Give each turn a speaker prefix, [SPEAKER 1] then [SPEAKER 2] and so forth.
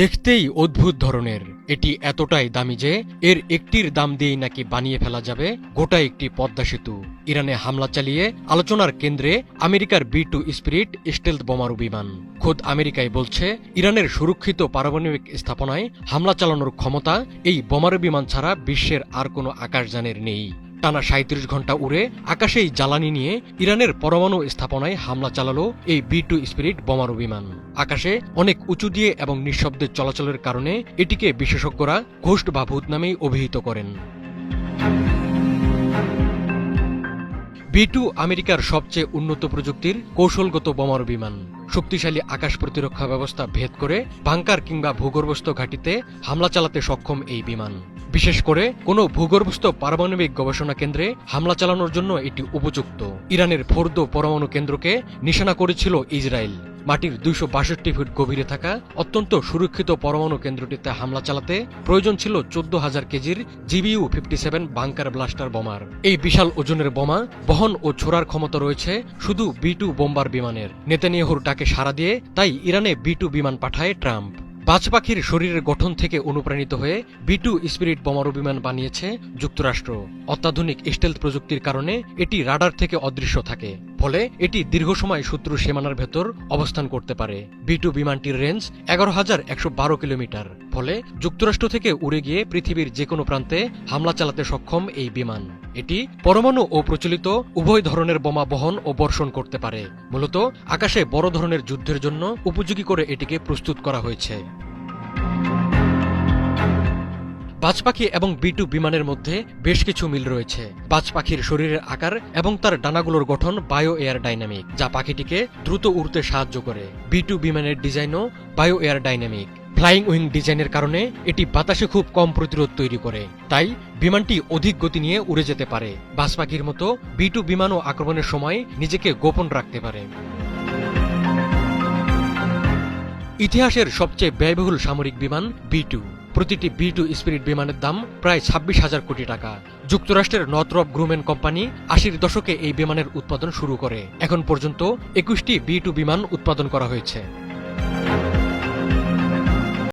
[SPEAKER 1] দেখতেই অদ্ভুত ধরনের। এটি এতটাই দামি যে এর একটির দাম দিয়েই নাকি বানিয়ে ফেলা যাবে গোটা একটি পদ্মা সেতু। ইরানে হামলা চালিয়ে আলোচনার কেন্দ্রে আমেরিকার বি টু স্পিরিট স্টেলথ বোমারু বিমান। খোদ আমেরিকাই বলছে, ইরানের সুরক্ষিত পারমাণবিক স্থাপনায় হামলা চালানোর ক্ষমতা এই বোমারু বিমান ছাড়া বিশ্বের আর কোনো আকাশযানের নেই। টানা সাঁত্রিশ ঘণ্টা উড়ে আকাশেই জ্বালানি নিয়ে ইরানের পরমাণু স্থাপনায় হামলা চালালো এই বি টু স্পিরিট বোমারু বিমান। আকাশে অনেক উঁচু দিয়ে এবং নিঃশব্দে চলাচলের কারণে এটিকে বিশেষজ্ঞরা ঘোষ্ট বা ভূত নামেই অভিহিত করেন। বি টু আমেরিকার সবচেয়ে উন্নত প্রযুক্তির কৌশলগত বোমারু বিমান। শক্তিশালী আকাশ প্রতিরক্ষা ব্যবস্থা ভেদ করে বাংকার কিংবা ভূগর্ভস্থ ঘাঁটিতে হামলা চালাতে সক্ষম এই বিমান। বিশেষ করে কোনো ভূগর্ভস্থ পারমাণবিক গবেষণা কেন্দ্রে হামলা চালানোর জন্য এটি উপযুক্ত। ইরানের ফোর্দো পরমাণু কেন্দ্রকে নিশানা করেছিল ইসরায়েল। মাটির দুইশো বাষট্টি ফুট গভীরে থাকা অত্যন্ত সুরক্ষিত পরমাণু কেন্দ্রটিতে হামলা চালাতে প্রয়োজন ছিল চোদ্দ হাজার কেজির GBU fifty seven bunker buster বোমার। এই বিশাল ওজনের বোমা, বহন ও ছোড়ার ক্ষমতা রয়েছে শুধু বি টু বোম্বার বিমানের। নেতানিয়াহুর ডাকে সাড়া দিয়ে তাই ইরানে বি টু বিমান পাঠায় ট্রাম্প। বাজ পাখির শরীরের গঠন থেকে অনুপ্রাণিত হয়ে বিটু স্পিরিট বোমারু বিমান বানিয়েছে যুক্তরাষ্ট্র। অত্যাধুনিক স্টেলথ প্রযুক্তির কারণে এটি রাডার থেকে অদৃশ্য থাকে। ফলে এটি দীর্ঘ সময় শত্রু সীমানার ভেতর অবস্থান করতে পারে। বি টু বিমানটির রেঞ্জ এগারো হাজার একশো বারো কিলোমিটার। ফলে যুক্তরাষ্ট্র থেকে উড়ে গিয়ে পৃথিবীর যে কোনো প্রান্তে হামলা চালাতে সক্ষম এই বিমান। এটি পরমাণু ও প্রচলিত উভয় ধরনের বোমা বহন ও বর্ষণ করতে পারে। মূলত আকাশে বড় ধরনের যুদ্ধের জন্য উপযোগী করে এটিকে প্রস্তুত করা হয়েছে। বাজ পাখি এবং বি টু বিমানের মধ্যে বেশ কিছু মিল রয়েছে। বাজ পাখির শরীরের আকার এবং তার ডানাগুলোর গঠন বায়ো এয়ার ডাইনামিক যা পাখিটিকে দ্রুত উড়তে সাহায্য করে। বিটু বিমানের ডিজাইনও bio air dynamic flying wing ডিজাইনের কারণে এটি বাতাসে খুব কম প্রতিরোধ তৈরি করে। তাই বিমানটি অধিক গতি নিয়ে উড়ে যেতে পারে। বাজ পাখির মতো বি টু বিমানও আক্রমণের সময় নিজেকে গোপন রাখতে পারে। ইতিহাসের সবচেয়ে ব্যয়বহুল সামরিক বিমান বি টু প্রতিটি বি টু স্পিরিট বিমানের দাম প্রায় ছাব্বিশ হাজার কোটি টাকা। যুক্তরাষ্ট্রের নথরপ গ্রুমেন কোম্পানি আশির দশকে এই বিমানের উৎপাদন শুরু করে। এখন পর্যন্ত একুশটি বি টু বিমান উৎপাদন করা হয়েছে।